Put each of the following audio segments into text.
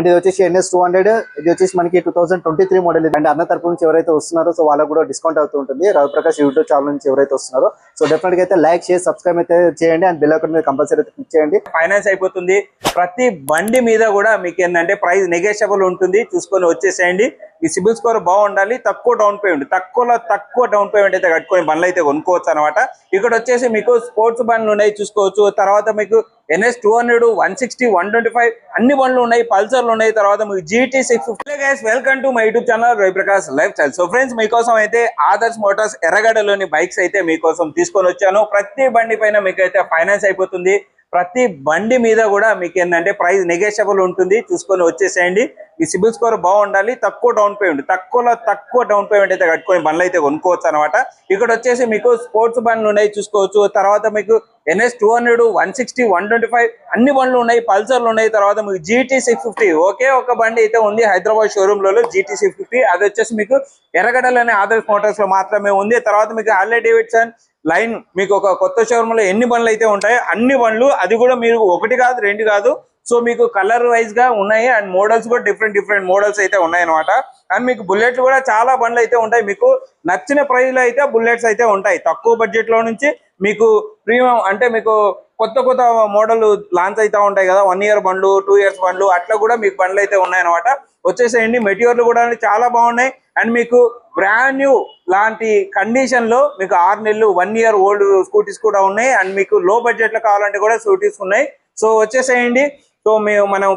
And ఇది వచ్చేసి NS two hundred ఇది వచ్చేసి మనకి two thousand twenty three model and అన్న తరపు నుంచి ఎవరైతే వస్తున్నారో సో వాళ్ళకు కూడా డిస్కౌంట్ అవుతూ ఉంటుంది. రవిప్రకాష్ యూట్యూబ్ ఛానల్ నుంచి ఎవరైతే వస్తున్నారో. సో డెఫినెట్గా అయితే లైక్ చేసి సబ్స్క్రైబ్ అయితే చేయండి. అండ్ బిల్ ఐకాన్ మీద కంపల్సరీ అయితే క్లిక్ చేయండి. ఫైనాన్స్ అయిపోతుంది. ప్రతి బండి మీద కూడా మీకు ఏంటంటే ప్రైస్ నెగోషియబుల్ ఉంటుంది. చూసుకొని వచ్చేసేయండి. మీ సిబిల్ స్కోర్ బాగుండాలి తక్కువ డౌన్ పేమెంట్ తక్కువలో తక్కువ డౌన్ పేమెంట్ అయితే కట్టుకొని బండ్లు అయితే కొనుక్కోవచ్చు అనమాట ఇక్కడ వచ్చేసి మీకు స్పోర్ట్స్ బండ్లు ఉన్నాయి చూసుకోవచ్చు. తర్వాత మీకు NS two hundred one sixty one twenty five అన్ని బండ్లు ఉన్నాయి పల్సర్లు ఉన్నాయి. తర్వాత మీకు GT six fifty. Guys welcome to my YouTube channel Raviprakash life style so friends మీకోసం అయితే ఆదర్శ్ మోటార్స్ ఎర్రగడ్డలోని బైక్స్ అయితే మీకోసం తీసుకొని వచ్చాను. ప్రతి బండి పైన మీకు అయితే ఫైనాన్స్ అయిపోతుంది. ప్రతి బండి మీద కూడా మీకు ఏంటంటే ప్రైస్ నెగోషియబుల్ ఉంటుంది. చూసుకొని వచ్చేసేయండి. ఈ సిబిల్ స్కోర్ బాగుండాలి తక్కువ డౌన్ పేమెంట్ తక్కువలో తక్కువ డౌన్ పేమెంట్ అయితే కట్టుకొని బండ్లు అయితే కొనుక్కోవచ్చు అనమాట ఇక్కడ వచ్చేసి మీకు స్పోర్ట్స్ బండ్లు ఉన్నాయి చూసుకోవచ్చు. తర్వాత మీకు NS two hundred one sixty one twenty five అన్ని బండ్లు ఉన్నాయి పల్సర్లు ఉన్నాయి. తర్వాత మీకు జీటీ సిక్స్ ఫిఫ్టీ ఒకే ఒక బండి అయితే ఉంది Hyderabad showroom GT six fifty అది వచ్చేసి మీకు ఎర్రగడ్డలోనే ఆదర్శ్ మోటార్స్లో మాత్రమే ఉంది. తర్వాత మీకు హార్లే డేవిడ్సన్ లైన్ మీకు ఒక కొత్త షోరూమ్లో ఎన్ని బండ్లు అయితే ఉంటాయో అన్ని బండ్లు అది కూడా మీరు ఒకటి కాదు రెండు కాదు సో మీకు కలర్ వైజ్గా ఉన్నాయి అండ్ మోడల్స్ కూడా డిఫరెంట్ డిఫరెంట్ మోడల్స్ అయితే ఉన్నాయి అనమాట అండ్ మీకు బుల్లెట్లు కూడా చాలా బండ్లు అయితే ఉంటాయి. మీకు నచ్చిన ప్రైస్లో అయితే బుల్లెట్స్ అయితే ఉంటాయి. తక్కువ బడ్జెట్లో నుంచి మీకు ప్రీమియం అంటే మీకు కొత్త కొత్త మోడల్ లాంచ్ అయితే ఉంటాయి కదా. వన్ ఇయర్ బండ్లు టూ ఇయర్స్ బండ్లు అట్లా కూడా మీకు బండ్లు అయితే ఉన్నాయన్నమాట వచ్చేసేయండి. మెటీరియల్ కూడా చాలా బాగున్నాయి. అండ్ మీకు బ్రాండ్ న్యూ లాంటి కండిషన్లో మీకు ఆరు నెలలు వన్ ఇయర్ ఓల్డ్ స్కూటీస్ కూడా ఉన్నాయి. అండ్ మీకు లో బడ్జెట్లో కావాలంటే కూడా స్కూటీస్ ఉన్నాయి. సో వచ్చేసేయండి. సో మేము మనం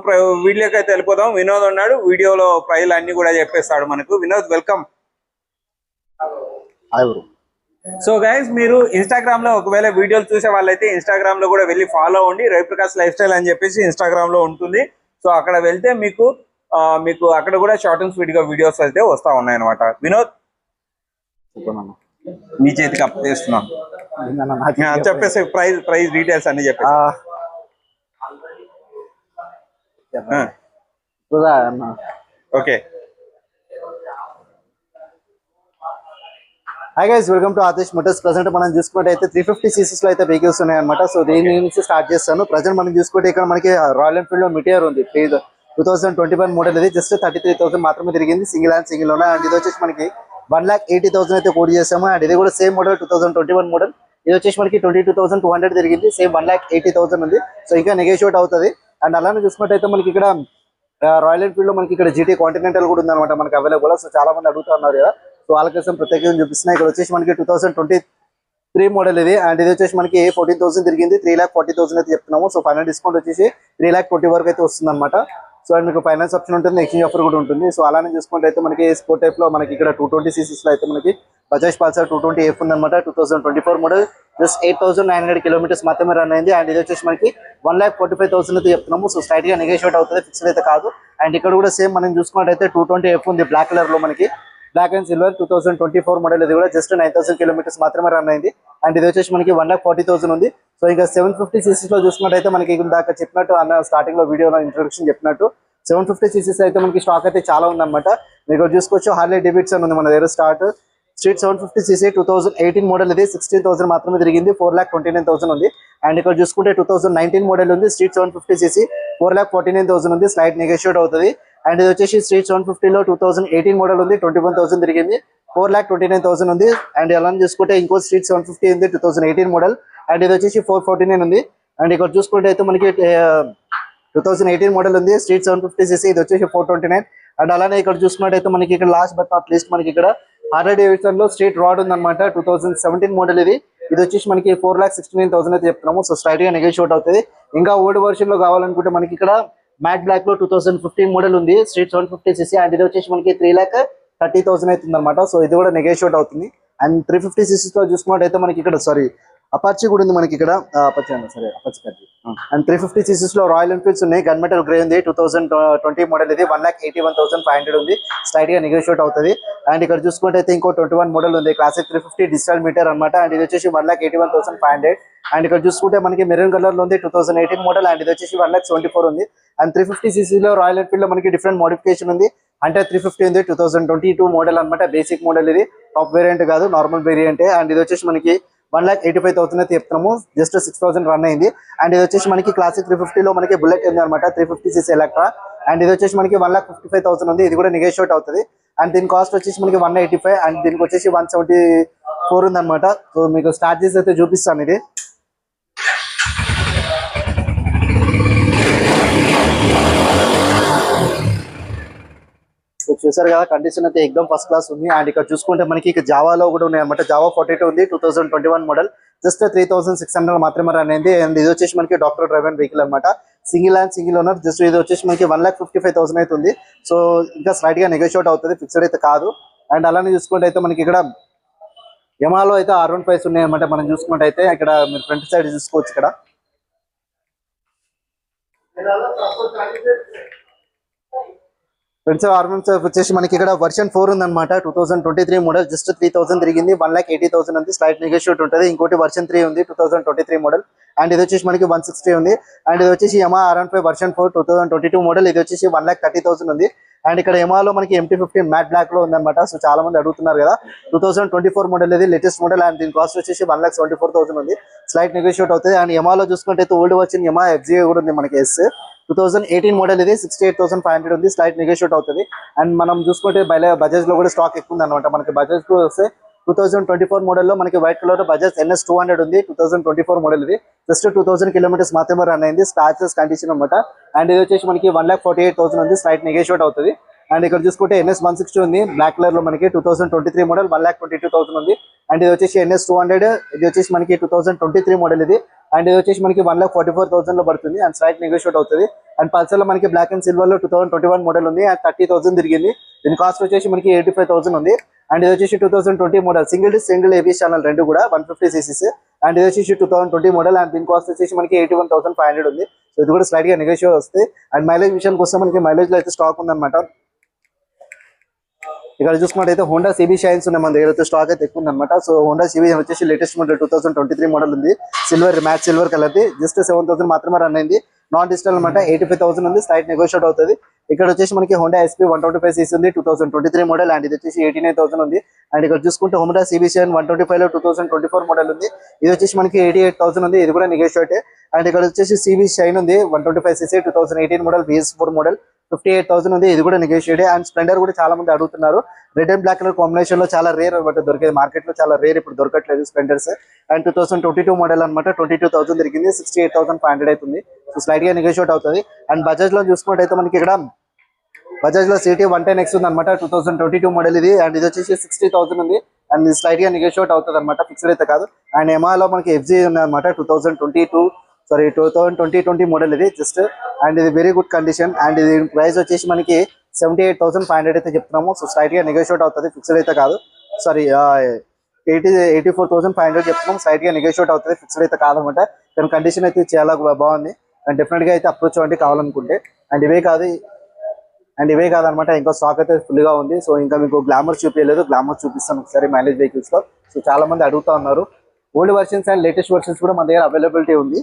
వీడియోకి అయితే వెళ్ళిపోదాం. వినోద్ ఉన్నాడు. వీడియోలో ప్రైజ్లు అన్ని కూడా చెప్పేస్తాడు మనకు. వినోద్ వెల్కమ్. సో గైస్ మీరు ఇన్స్టాగ్రామ్లో ఒకవేళ వీడియోలు చూసే వాళ్ళైతే ఇన్స్టాగ్రామ్లో కూడా వెళ్ళి ఫాలో అవ్వండి. రవిప్రకాష్ లైఫ్ స్టైల్ అని చెప్పేసి ఇన్స్టాగ్రామ్లో ఉంటుంది. సో అక్కడ వెళ్తే మీకు మీకు అక్కడ కూడా షార్ట్ అండ్ స్వీట్గా వీడియోస్ అయితే వస్తా ఉన్నాయి అనమాట వినోద్ మీ చేతికి అప్ చేస్తున్నాం. అన్న నాకు ఆ, చెప్పేసి ప్రైస్ ప్రైస్ డీటెయిల్స్ అన్ని చెప్పేసి ఆ, ఆ, ఇప్పుడు అన్న okay. Hi guys welcome to Adesh motors present మనం చూసుకుంటే త్రీ ఫిఫ్టీ సీసీస్లో అయితే వెహికల్స్ ఉన్నాయి అనమాట సో దీని నుంచి స్టార్ట్ చేస్తాను. ప్రజెంట్ మనం చూసుకుంటే ఇక్కడ మనకి రాయల్ ఎన్ఫీల్డ్లో మిటియర్ ఉంది. Two thousand twenty one model ఇది. జస్ట్ థర్టీ త్రీ థౌసండ్ మాత్రమే తిరిగింది. సింగిల్ అండ్ సింగిల్ ఉన్నాయి అండ్ ఇది వచ్చేసి మనకి వన్ లాక్ ఎయిటీ థౌసండ్ అయితే కోడ్ చేసాము. అండ్ ఇది కూడా same model two thousand twenty one model ఇది వచ్చేసి మనకి twenty two thousand two hundred తిరిగింది. Same one lakh eighty thousand ఉంది. సో ఇంకా నెగోషియేట్ అవుతుంది. అండ్ అలానే చూసుకున్నట్టయితే మనకి ఇక్కడ రాయల్ ఎన్ఫీల్డ్లో మనకి ఇక్కడ జీటీ కాంటినెంటల్ కూడా ఉందన్నమాట మనకి అవైలబుల్ సో చాలా మంది అడుగుతున్నారు కదా. సో వాళ్ళ కోసం ప్రత్యేకంగా చూపిస్తున్నాయి. ఇక్కడ వచ్చేసి మనకి two thousand twenty three model ఇది. అండ్ ఇది వచ్చేసి మనకి ఫోర్టీన్ థౌసండ్ తిరిగింది. త్రీ ల్యాక్ ఫార్టీ థౌసండ్ అయితే చెప్తున్నాము. సో ఫైనల్ డిస్కౌంట్ వచ్చేసి త్రీ ల్యాక్ ట్వంటీ వరకు అయితే వస్తుంది అనమాట సో అండ్ మీకు ఫైనాన్స్ ఆప్షన్ ఉంటుంది ఎక్స్చేంజ్ ఆఫర్ కూడా ఉంటుంది. సో అలానే చూసుకుంటే అయితే మనకి స్పోర్ట్ టైప్లో మనకి ఇక్కడ టూ ట్వంటీ సీసీస్లో అయితే మనకి Bajaj Pulsar two twenty F ఉందన్నమాట two thousand twenty four model just eight thousand nine hundred kilometres మాత్రమే రన్ అయింది. అండ్ ఇది వచ్చేసి మనకి one lakh forty five thousand అయితే చెప్తున్నాము. సో స్ట్రైట్గా నెగోషియేట్ అవుతుంది ఫిక్స్డ్ అయితే కాదు. అండ్ ఇక్కడ కూడా సేమ్ మనం చూసుకున్నట్టయితే టూ ట్వంటీ ఎఫ్ ఉంది బ్లాక్ కలర్లో మనకి. Black and silver two thousand twenty four model ఇది కూడా జస్ట్ నైన్ థౌసండ్ కిలోమీటర్స్ మాత్రమే రన్ అయింది. అండ్ ఇది వచ్చేసి మనకి వన్ లాక్ ఫార్టీ థౌసండ్ ఉంది. సో ఇంకా సెవెన్ ఫిఫ్టీ సీసీస్లో చూసుకున్నట్టయితే మనకి ఇందాక చెప్పినట్టు అన్న స్టార్టింగ్లో వీడియోలో ఇంట్రొడక్షన్ చెప్పినట్టు సెవెన్ ఫిఫ్టీ సీసీస్ అయితే మనకి స్టాక్ అయితే చాలా ఉందన్నమాట. మీకు చూసుకోవచ్చు హార్లీ డెబిట్సన్ ఉంది మన దగ్గర start street seven fifty CC two thousand eighteen model ఇది. సిక్స్టీన్ థౌసండ్ మాత్రమే తిరిగింది. Four lakh twenty nine thousand ఉంది. అండ్ ఇక్కడ చూసుకుంటే టూ థౌసండ్ నైన్టీన్ మోడల్ ఉంది. Street seven fifty CC four lakh forty nine thousand ఉంది. స్లైట్ నెగోషియేట్ అవుతుంది. And ఇది వచ్చేసి స్ట్రీట్ సెవెన్ ఫిఫ్టీలో టూ థౌసండ్ ఎయిటీన్ మోడల్ ఉంది. ట్వంటీ వన్ థౌసండ్ తిరిగింది. Four lakh twenty nine thousand ఉంది. అండ్ ఎలా చూసుకుంటే ఇంకో స్ట్రీట్ సెవెన్ ఫిఫ్టీ ఉంది two thousand eighteen model and ఇది వచ్చేసి ఫోర్ ఫార్టీ నైన్ ఉంది. అండ్ ఇక్కడ చూసుకుంటే అయితే మనకి టూ థౌసండ్ ఎయిటీన్ మోడల్ ఉంది. స్ట్రీట్ సెవెన్ ఫిఫ్టీ సీసీ ఇది వచ్చేసి ఫోర్ ట్వంటీ నైన్ అండ్ అలానే ఇక్కడ చూసుకున్నట్టయితే మనకి ఇక్కడ లాస్ట్ బట్ నాట్ లీస్ట్ మనకి ఇక్కడ హండ్రెడ్ డివిజన్లో స్ట్రీట్ రాడ్ ఉందన్నమాట. టూ థౌసండ్ సెవెంటీన్ మోడల్ ఇది. ఇది వచ్చేసి మనకి four lakh sixty nine thousand అయితే చెప్తున్నాము. సో స్ట్రైట్గా నెగోషియేట్ అవుతుంది. ఇంకా ఓల్డ్ వర్షన్లో కావాలనుకుంటే మనకి ఇక్కడ మ్యాట్ బ్లాక్లో టూ థౌసండ్ ఫిఫ్టీన్ మోడల్ ఉంది. Street seven fifty CC and ఇది వచ్చేసి మనకి త్రీ లాక్ థర్టీ థౌసండ్ అవుతుంది అనమాట సో ఇది కూడా నెగోషియేట్ అవుతుంది. అండ్ త్రీ ఫిఫ్టీ సీసీస్లో చూసుకున్నట్టయితే మనకి ఇక్కడ సారీ అపాచీ కూడా ఉంది మనకి ఇక్కడ. అపాచీ అండి సరే అపాచీ కాదు అండ్ త్రీ ఫిఫ్టీ సీసీస్లో రాయల్ ఎన్ఫీల్డ్స్ ఉన్నాయి. గన్ మెటల్ గ్రే ఉంది టూ థౌసండ్ ట్వంటీ మోడల్ ఇది. One lakh eighty one thousand five hundred ఉంది. స్ట్రైట్గా నెగోషియేట్ అవుతుంది. అండ్ ఇక్కడ చూసుకుంటే ఇంకో ట్వంటీ వన్ మోడల్ ఉంది. Classic three fifty digital meter అనమాట అండ్ ఇది వచ్చేసి one lakh eighty one thousand five hundred and ఇక్కడ చూసుకుంటే మనకి మెరూన్ కలర్లో ఉంది two thousand eighteen model and ఇది వచ్చేసి వన్ లాక్ సెవెంటీ ఫోర్ ఉంది. అండ్ త్రీ ఫిఫ్టీ సీసీలో రాయల్ ఎన్ఫీల్డ్లో మనకి డిఫరెంట్ మోడిఫికేషన్ ఉంది. అంటే త్రీ ఫిఫ్టీ ఉంది two thousand twenty two model అనమాట బేసిక్ మోడల్ ఇది. టాప్ వేరియంట్ కాదు నార్మల్ వేరియంట్ అండ్ ఇది వచ్చేసి మనకి one lakh eighty five thousand అయితే చెప్తున్నాము. జస్ట్ సిక్స్ థౌసండ్ రన్ అయింది. అండ్ ఇది వచ్చేసి మనకి క్లాసిక్ త్రీ ఫిఫ్టీలో మనకి బుల్లెట్ ఉంది అనమాట three fifty CC Electra and ఇది వచ్చేసి మనకి one lakh fifty five thousand ఉంది. ఇది కూడా నెగోషియేట్ అవుతుంది. అండ్ దీని కాస్ట్ వచ్చేసి మనకి వన్ ఎయిటీ ఫైవ్ అండ్ దీనికి వచ్చేసి వన్ సెవెంటీ ఫోర్ ఉందనమాట సో మీకు స్టార్ట్ చేసి అయితే చూపిస్తాను ఇది. చూసారు కదా కండిషన్ అయితే ఎక్దమ్ ఫస్ట్ క్లాస్ ఉంది. అండ్ ఇక్కడ చూసుకుంటే మనకి ఇక జావాలో కూడా ఉన్నాయి అనమాట జావా ఫార్టీ టూ ఉంది two thousand twenty one model just three thousand six hundred మాత్రమే రన్ అయింది. అండ్ ఇది వచ్చేసి మనకి డాక్టర్ డ్రైవర్ వెహికల్ అనమాట single and single owner just ఇది వచ్చేసి మనకి one lakh fifty five thousand అయితే ఉంది. సో ఇంకా స్లైట్గా నెగోషియేట్ అవుతుంది ఫిక్స్డ్ అయితే కాదు. అండ్ అలానే చూసుకుంటే అయితే మనకి ఇక్కడ యమాలో అయితే ఆర్ వన్ ఫైవ్స్ ఉన్నాయన్నమాట మనం చూసుకుంటే అయితే ఇక్కడ మీరు ఫ్రంట్ సైడ్ చూసుకోవచ్చు ఇక్కడ. ఫ్రెండ్స్ ఆర్మన్స్ వచ్చేసి మనకి ఇక్కడ వర్షన్ ఫోర్ ఉందన్నమాట. Two thousand twenty three model just three thousand తిరిగింది వన్ ల్యాక్ ఎయిటీ థౌసండ్ ఉంది స్లైట్ నెగోషియేట్ ఉంటుంది. ఇంకోటి వర్షన్ త్రీ ఉంది two thousand twenty three model and ఇది వచ్చేసి మనకి వన్ సిక్స్టీ ఉంది. అండ్ ఇది వచ్చేసి ఎమా RN five version four two thousand twenty two model ఇది వచ్చేసి వన్ ల్యాక్ థర్టీ థౌసండ్ ఉంది. అండ్ ఇక్కడ ఎమాలో మనకి ఎంటీ ఫిఫ్టీన్ మ్యాట్ బ్లాక్లో ఉందన్నమాట. సో చాలా మంది అడుగుతున్నారు కదా two thousand twenty four model ఇది లేటెస్ట్ మోడల్ అండ్ దీని కాస్ట్ వచ్చేసి one lakh seventy four thousand ఉంది. స్లైట్ నెగోషియేట్ అవుతుంది. అండ్ ఎమాలో చూసుకుంటే ఓల్డ్ వచ్చిన ఎమా ఎఫ్జీ కూడా ఉంది మనకి S two thousand eighteen model ఇది. Sixty eight thousand five hundred ఉంది. స్లైట్ నెగోషియేట్ అవుతుంది. అండ్ మనం చూసుకుంటే బజాజ్లో కూడా స్టాక్ ఎక్కువ ఉంది అనమాట మనకి బజాజ్ కూడా వస్తే టూ థౌసండ్ ట్వంటీ ఫోర్ మోడల్లో మనకి white colour Bajaj NS two hundred ఉంది. Two thousand twenty four model ఇది. జస్ట్ టూ థౌసండ్ కిలోమీటర్స్ మాత్రమే రన్ అయింది. స్టార్చెస్ కండిషన్ అనమాట అండ్ ఇది వచ్చేసి మనకి one lakh forty eight thousand ఉంది. స్లైట్ నెగోషియేట్ అవుతుంది. అండ్ ఇక్కడ చూసుకుంటే ఎన్ఎస్ వన్ సిక్స్టీ ఉంది. బ్లాక్ కలర్లో మనకి two thousand twenty three model one lakh twenty two thousand ఉంది. అండ్ ఇది వచ్చేసి ఎన్ఎస్ టూ హండ్రెడ్ ఇది వచ్చేసి మనకి two thousand twenty three model ఇది. అండ్ ఇది వచ్చేసి మనకి వన్ లాక్ ఫార్టీ ఫోర్ థౌసండ్లో పడుతుంది. అండ్ స్లైట్ నెగోషియేట్ అవుతుంది. అండ్ పల్సర్లో మనకి black and సిల్వర్లో two thousand twenty one model ఉంది. అండ్ థర్టీ థౌసండ్ తిరిగింది. దీని కాస్ట్ వచ్చేసి మనకి ఎయిటీ ఫైవ్ థౌసండ్ ఉంది. అండ్ ఇది వచ్చేసి two thousand twenty model single single ABS channel రెండు కూడా వన్ ఫిఫ్టీ సీసీస్ అండ్ ఇది వచ్చేసి two thousand twenty model and దీని కాస్ట్ వచ్చేసి మనకి eighty one thousand five hundred ఉంది. సో ఇది కూడా స్లైట్గా నెగోషియేట్ వస్తుంది. అండ్ మైలేజ్ విషయానికి వస్తే మనకి మైలేజ్లో అయితే స్టాక్ ఉందన్నమాట. ఇక్కడ చూసుకున్నట్టయితే హోండా సిబి షైన్స్ ఉన్నాయి మన దగ్గర అయితే స్టాక్ అయితే ఎక్కువ ఉందన్నమాట. సో హోండా సిబి వచ్చేసి latest model two thousand twenty three model ఉంది. సిల్వర్ మ్యాట్ సిల్వర్ కలర్ది జస్ట్ సెవెన్ థౌసండ్ మాత్రమే రన్ అయింది. నాన్ డిజిటల్ అనమాట ఎయిటీ ఫైవ్ థౌసండ్ ఉంది. స్లైట్ నెగోషియేట్ అవుతుంది. ఇక్కడ వచ్చేసి మనకి Honda SP one twenty five CC ఉంది. Two thousand twenty three model and ఇది వచ్చేసి ఎయిటీ నైన్ థౌసండ్ ఉంది. అండ్ ఇక్కడ చూసుకుంటే Honda CB Shine one twenty ఫైవ్లో two thousand twenty four model ఉంది. ఇది వచ్చేసి మనకి ఎయిటీ ఎయిట్ థౌసండ్ ఉంది. ఇది కూడా నెగోషియేట్ అండ్ ఇక్కడ వచ్చేసి సిబి షైన్ ఉంది. One twenty five CC two thousand eighteen model BS four model fifty eight thousand ఉంది. ఇది కూడా నెగోషియేట్ అండ్ స్ప్లెండర్ కూడా చాలా మంది అడుగుతున్నారు. రెడ్ అండ్ బ్లాక్ కలర్ కాంబినేషన్లో చాలా రేర్ అనమాట దొరికేది. మార్కెట్లో చాలా రేర్ ఇప్పుడు దొరకట్లేదు Splendors and two thousand twenty two model అనమాట ట్వంటీ టూ థౌసండ్ దొరికింది. Sixty eight thousand five hundred అవుతుంది. సో స్లైట్గా నెగోషియేట్ అవుతుంది. అండ్ బజాజ్లో చూసుకున్నట్టయితే మనకి ఇక్కడ బజాజ్లో సిటీ వన్ టెన్ ఎక్స్ ఉంది అనమాట two thousand twenty two model ఇది. అండ్ ఇది వచ్చేసి సిక్స్టీ థౌసండ్ ఉంది. అండ్ స్లైట్గా నెగోషియేట్ అవుతుంది అనమాట ఫిక్స్డ్ అయితే కాదు. అండ్ ఎమాలో మనకి ఎఫ్జీ ఉంది అనమాట two thousand twenty two sorry two thousand twenty twenty model ఇది. జస్ట్ అండ్ ఇది వెరీ గుడ్ కండిషన్ అండ్ ఇది ప్రైస్ వచ్చేసి మనకి seventy eight thousand five hundred అయితే చెప్తున్నాము. సో స్లైట్గా నెగోషియేట్ అవుతుంది. ఫిక్స్డ్ అయితే కాదు. Sorry eighty eighty four thousand five hundred చెప్తున్నాం స్లైట్గా నెగోషియేట్ అవుతుంది. ఫిక్స్డ్ అయితే కాదనమాట. దాని కండిషన్ అయితే చాలా బాగుంది. అండ్ డెఫినెట్గా అయితే అప్రోచ్ అవ్వండి కావాలనుకుంటే. అండ్ ఇవే కాదు అండ్ ఇవే కాదనమాట. ఇంకా స్టాక్ అయితే ఫుల్గా ఉంది. సో ఇంకా మీకు గ్లామర్ చూపించలేదు గ్లామర్ చూపిస్తాను ఒకసారి మైలేజ్ వెహికల్స్లో సో చాలా మంది అడుగుతా ఉన్నారు. Old versions and latest versions కూడా మన దగ్గర అవైలబిలిటీ ఉంది.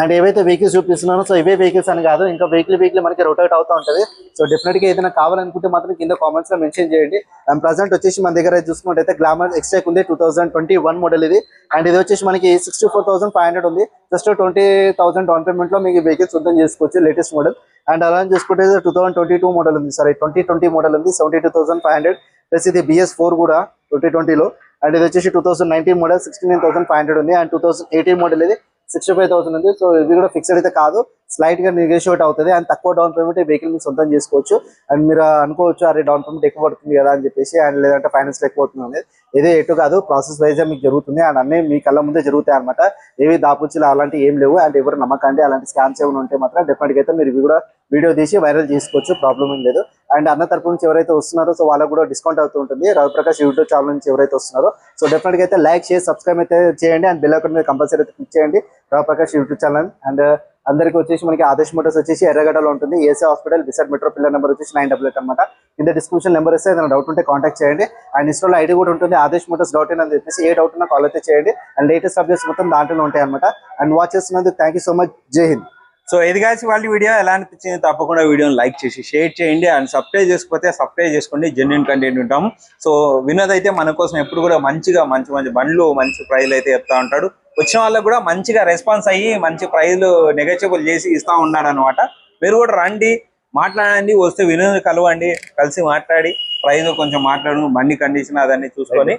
అండ్ ఏవైతే వెహికల్స్ చూపిస్తున్నానో సో ఇవే వెహికల్స్ అని కాదు ఇంకా వెహికల్ వెహికల్ మనకి రొటేట్ అవుతూ ఉంటుంది. సో డెఫినెట్గా ఏదైనా కావాలనుకుంటే మాత్రం కింద కామెంట్స్లో మెన్షన్ చేయండి. అండ్ ప్రజెంట్ వచ్చేసి మన దగ్గర చూసుకుంటే గ్లామర్ ఎక్స్టెక్ ఉంది two thousand twenty one model ఇది. అండ్ ఇది వచ్చేసి మనకి sixty four thousand five hundred ఉంది. జస్ట్ ట్వంటీ థౌసండ్ డౌన్ పేమెంట్లో మీకు వెహికల్స్ సొంతం చేసుకోవచ్చు లేటెస్ట్ మోడల్ అండ్ అలా చూసుకుంటే two thousand twenty two model ఉంది. సారీ ట్వంటీ ట్వంటీ మోడల్ ఉంది seventy two thousand five hundred plus ఇది బిఎస్ ఫోర్ కూడా ట్వంటీ ట్వంటీలో అండ్ ఇది వచ్చేసి two thousand nineteen model sixty nine thousand five hundred ఉంది. And two thousand eighteen model ఇది sixty five thousand ఉంది. So ఇది కూడా ఫిక్స్డ్ అయితే కాదు. స్లైట్గా నెగోషియేట్ అవుతుంది. అండ్ తక్కువ డౌన్ పేమెంట్ ఈ వెహికల్ మీరు సొంతం చేసుకోవచ్చు. అండ్ మీరు అనుకోవచ్చు అరే డౌన్ పేమెంట్ ఎక్కువ పడుతుంది కదా అని చెప్పేసి అండ్ లేదంటే ఫైనాన్స్ ఎక్కువ అవుతుంది అనేది ఎటు కాదు. ప్రాసెస్ వైజ్ మీకు జరుగుతుంది. అండ్ అన్ని మీ కళ్ళ ముందే జరుగుతాయి అనమాట ఏవి దాపుచ్చులు అలాంటి ఏం లేవు. అండ్ ఎవరు నమ్మకండి. అలాంటి స్కామ్స్ ఏమైనా ఉంటే మాత్రం డెఫినెట్గా అయితే మీరు ఇవి కూడా వీడియో తీసి వైరల్ చేసుకోవచ్చు ప్రాబ్లం ఏం లేదు. అండ్ అన్న తరపు నుంచి ఎవరైతే వస్తున్నారో సో వాళ్ళకు కూడా డిస్కౌంట్ అవుతూ ఉంటుంది. రవిప్రకాష్ యూట్యూబ్ ఛానల్ నుంచి ఎవరైతే వస్తున్నారో సో డెఫినెట్గా అయితే లైక్ చేసి సబ్స్క్రైబ్ అయితే చేయండి. అండ్ బిల్ ఐకాన్ మీద కంపల్సరీ అయితే క్లిక్ చేయండి. Ravi Prakash YouTube channel and uh, అందరికి వచ్చేసి మనకి ఆదేశ్ మోటార్స్ వచ్చేసి ఎర్రగడ్డలో ఉంటుంది. AC hospital beside metro pillar number వచ్చేసి నైన్ డబుల్ ఎయిట్ అనమాట కింద డిస్క్రిప్షన్ నెంబర్ ఇస్తే ఏదైనా డౌట్ ఉంటే కాంటాక్ట్ చేయండి. అండ్ ఇన్స్టాల్ ఐడి కూడా ఉంటుంది ఆదేశ్ మోటార్స్ డౌట్ ఇన్ అని చెప్పేసి. ఏ డౌట్ ఉన్నా కాల్ అయితే చేయండి. అండ్ లేటెస్ట్ అప్డేట్స్ మొత్తం దాంట్లోనే ఉంటాయి అనమాట అండ్ వాచ్ చేస్తున్నందుకు థ్యాంక్ యూ సో మచ్ జై హింద్. సో ఇది కాసి వాళ్ళ వీడియో ఎలా అనిపించింది తప్పకుండా వీడియోని లైక్ చేసి షేర్ చేయండి అండ్ సబ్స్క్రైబ్ చేసుకోకపోతే సబ్స్క్రైబ్ చేసుకోండి జెన్యున్ కంటెంట్ ఉంటాము. సో వినోద్ అయితే మన కోసం ఎప్పుడు కూడా మంచిగా మంచి మంచి బండ్లు మంచి ప్రైజ్లు అయితే చెప్తా ఉంటాడు. వచ్చిన వాళ్ళకి కూడా మంచిగా రెస్పాన్స్ అయ్యి మంచి ప్రైజ్లు నెగోషియబుల్ చేసి ఇస్తా ఉన్నాడు అనమాట మీరు కూడా రండి మాట్లాడండి వస్తే వినోద్ కలవండి కలిసి మాట్లాడి ప్రైజ్ కొంచెం మాట్లాడు బండి కండిషన్ అదన్నీ చూసుకొని.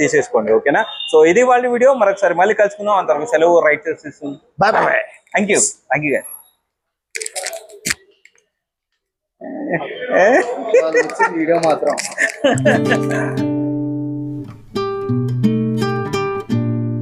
తీసేసుకోండి ఓకేనా సో ఇది వాళ్ళ వీడియో మరొకసారి మళ్ళీ కలుసుకుందాం. అంతవరకు సెలవు రైట్ చేస్తుంది Bye bye. Thank you thank you video మాత్రం